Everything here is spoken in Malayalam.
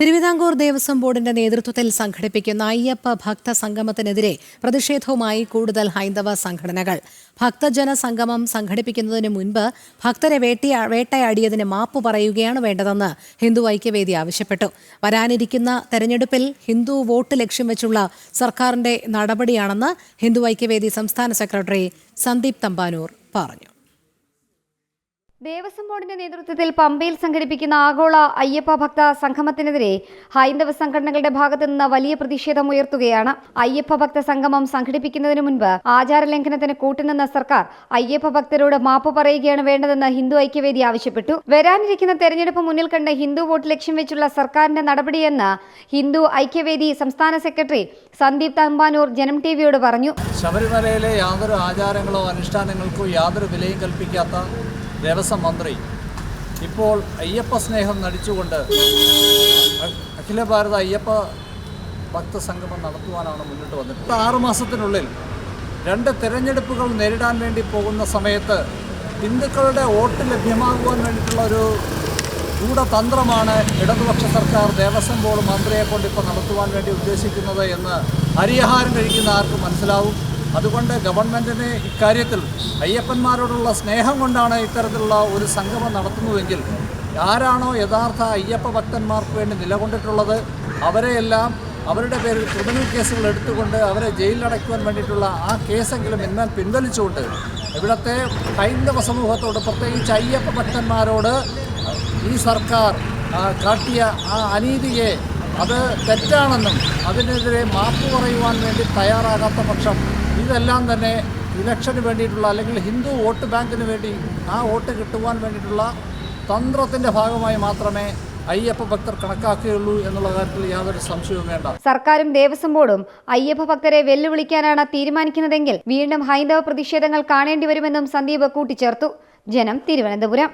തിരുവിതാംകൂർ ദേവസ്വം ബോർഡിന്റെ നേതൃത്വത്തിൽ സംഘടിപ്പിക്കുന്ന അയ്യപ്പ ഭക്ത സംഗമത്തിനെതിരെ പ്രതിഷേധവുമായി കൂടുതൽ ഹൈന്ദവ സംഘടനകൾ. ഭക്തജന സംഗമം സംഘടിപ്പിക്കുന്നതിന് മുൻപ് ഭക്തരെ വേട്ടിയ വേട്ടയാടിയതിന് മാപ്പ് പറയുകയാണ് വേണ്ടതെന്ന് ഹിന്ദു ഐക്യവേദി ആവശ്യപ്പെട്ടു. വരാനിരിക്കുന്ന തെരഞ്ഞെടുപ്പിൽ ഹിന്ദു വോട്ട് ലക്ഷ്യം വെച്ചുള്ള സർക്കാരിന്റെ നടപടിയാണെന്ന് ഹിന്ദു ഐക്യവേദി സംസ്ഥാന സെക്രട്ടറി സന്ദീപ് തമ്പാനൂർ പറഞ്ഞു. ദേവസ്വം ബോർഡിന്റെ നേതൃത്വത്തിൽ പമ്പയിൽ സംഘടിപ്പിക്കുന്ന ആഗോള അയ്യപ്പ ഭക്ത സംഗമത്തിനെതിരെ ഹൈന്ദവ സംഘടനകളുടെ ഭാഗത്തു നിന്ന് വലിയ പ്രതിഷേധം ഉയർത്തുകയാണ്. അയ്യപ്പ ഭക്ത സംഗമം സംഘടിപ്പിക്കുന്നതിന് മുൻപ് ആചാരലംഘനത്തിന് കൂട്ടുനിന്ന സർക്കാർ അയ്യപ്പ ഭക്തരോട് മാപ്പ് പറയുകയാണ് വേണ്ടതെന്ന് ഹിന്ദു ഐക്യവേദി ആവശ്യപ്പെട്ടു. വരാനിരിക്കുന്ന തെരഞ്ഞെടുപ്പ് മുന്നിൽ കണ്ട് ഹിന്ദു വോട്ട് ലക്ഷ്യം വെച്ചുള്ള സർക്കാരിന്റെ നടപടിയെന്ന് ഹിന്ദു ഐക്യവേദി സംസ്ഥാന സെക്രട്ടറി സന്ദീപ് തമ്പാനൂർ ജനം ടിവിയോട് പറഞ്ഞു. ശബരിമലയിലെ യാതൊരു ആചാരങ്ങളോ അനുഷ്ഠാനങ്ങൾക്കോ യാതൊരു വിലയും കൽപ്പിക്കാത്ത ദേവസ്വം മന്ത്രി. ഇപ്പോൾ അയ്യപ്പ സ്നേഹം നടിച്ചുകൊണ്ട് അഖില ഭാരത അയ്യപ്പ ഭക്തസംഗമം നടത്തുവാനാണ് മുന്നിട്ട് വന്നിട്ടുള്ളത്. ആറു മാസത്തിനുള്ളിൽ രണ്ട് തിരഞ്ഞെടുപ്പുകൾ നേരിടാൻ വേണ്ടി പോകുന്ന സമയത്ത് ഹിന്ദുക്കളുടെ വോട്ട് ലഭ്യമാകുവാൻ വേണ്ടിയിട്ടുള്ള ഒരു ഗൂഢതന്ത്രമാണ് ഇടതുപക്ഷ സർക്കാർ ദേവസ്വം ബോർഡ് മന്ത്രിയെ കൊണ്ട് ഇപ്പോൾ നടത്തുവാൻ വേണ്ടി ഉദ്ദേശിക്കുന്നത് എന്ന് അരിയാഹാരം കഴിക്കുന്ന ആർക്കും മനസ്സിലാവും. അതുകൊണ്ട് ഗവൺമെന്റിന് ഇക്കാര്യത്തിൽ അയ്യപ്പന്മാരോടുള്ള സ്നേഹം കൊണ്ടാണ് ഇത്തരത്തിലുള്ള ഒരു സംഗമം നടത്തുന്നതെങ്കിൽ ആരാണോ യഥാർത്ഥ അയ്യപ്പ ഭക്തന്മാർക്ക് വേണ്ടി നിലകൊണ്ടിട്ടുള്ളത് അവരെയെല്ലാം അവരുടെ പേരിൽ ക്രിമിനൽ കേസുകൾ എടുത്തുകൊണ്ട് അവരെ ജയിലിലടയ്ക്കുവാൻ വേണ്ടിയിട്ടുള്ള ആ കേസെങ്കിലും ഇന്നാൽ പിൻവലിച്ചുകൊണ്ട് ഇവിടുത്തെ ഹൈന്ദവ സമൂഹത്തോട് പ്രത്യേകിച്ച് അയ്യപ്പ ഭക്തന്മാരോട് ഈ സർക്കാർ കാട്ടിയ ആ അനീതിയെ അത് തെറ്റാണെന്നും അതിനെതിരെ മാപ്പ് പറയുവാൻ വേണ്ടി തയ്യാറാകാത്ത പക്ഷം ഇതെല്ലാം തന്നെ ഇലക്ഷന് വേണ്ടിയിട്ടുള്ള അല്ലെങ്കിൽ ഹിന്ദു വോട്ട് ബാങ്കിന് വേണ്ടി ആ വോട്ട് കിട്ടുവാൻ വേണ്ടിയിട്ടുള്ള തന്ത്രത്തിന്റെ ഭാഗമായി മാത്രമേ അയ്യപ്പ ഭക്തർ കണക്കാക്കുകയുള്ളൂ എന്നുള്ള കാര്യത്തിൽ യാതൊരു സംശയവും വേണ്ട. സർക്കാരും ദേവസ്വം ബോർഡും അയ്യപ്പ ഭക്തരെ വെല്ലുവിളിക്കാനാണ് തീരുമാനിക്കുന്നതെങ്കിൽ വീണ്ടും ഹൈന്ദവ പ്രതിഷേധങ്ങൾ കാണേണ്ടി വരുമെന്നും സന്ദീപ് കൂട്ടിച്ചേർത്തു. ജനം തിരുവനന്തപുരം.